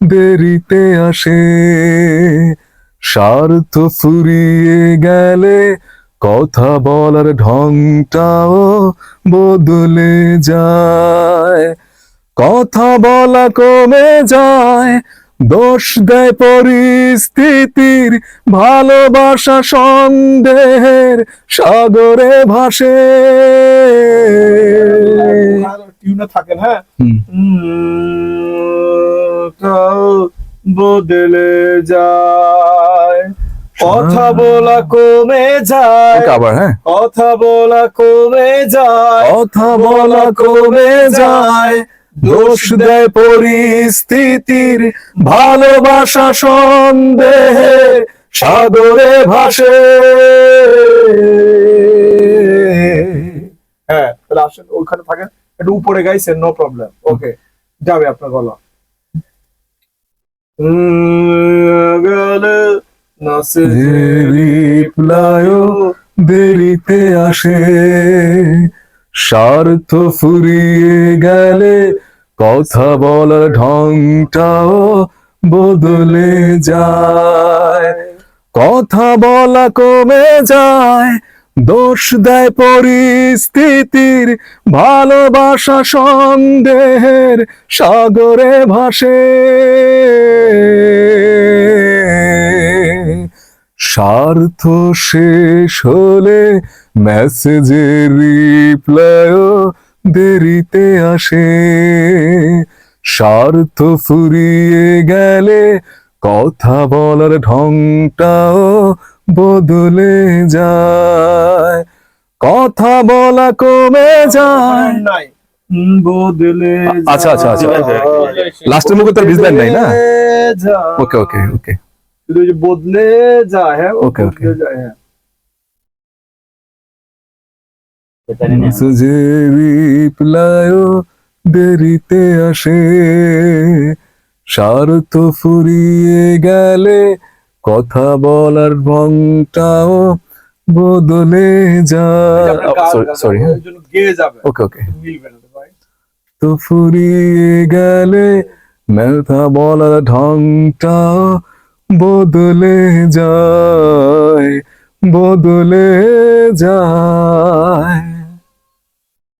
দেরিতে আসে। স্বার্থ ফুরিয়ে গেলে কথা বলার ঢংটাও বদলে যায়। কথা বলা কমে যায় দোষ দেয় পরিস্থিতির ভালোবাসা সন্দেহের সাগরে ভাসে। টিউনে থাকেন হ্যাঁ? হুম। বদলে যায়। কথা বলা কমে যায়। আবার হ্যাঁ। কথা বলা কমে যায়। কথা বলা কমে যায়। দোষ দেয় পরিস্থিতির ভালোবাসা সন্দেহে সাদরে ভাসে। হ্যাঁ তাহলে আসেন ওখানে থাকেন। একটু উপরে গাইছেন নো প্রবলেম ওকে যাবে আপনার গেলে। নাচে যে রিপ্লাইও দেরিতে আসে, স্বার্থ ফুরিয়ে গেলে কথা বলার ঢংটাও বদলে যায়। কথা বলা কমে যায়, দোষ দেয় পরিস্থিতির ভালোবাসা সন্দেহের সাগরে ভাসে। স্বার্থ শেষ হলে মেসেজের রিপ্লাইও দেরিতে আসে। স্বার্থ ফুরিয়ে গেলে কথা বলার ঢংটাও বদলে যায়। কথা বলা কমে যায় বদলে আচ্ছা, আচ্ছা, আচ্ছা। লাস্টের মুখে তার বুঝলেন নাই না? ওকে ওকে ওকে শুধু ওই যে বদলে যায় হ্যাঁ? যায়, হ্যাঁ। মেসেজে রিপ্লাইও দেরিতে আসে। স্বার্থ ফুরিয়ে গেলে কথা বলার ভংটাও বদলে যায়। সরি ওকে ওকে তো তো ফুরিয়ে গেলে মেথা বলার ঢংটাও বদলে যায় বদলে যায়।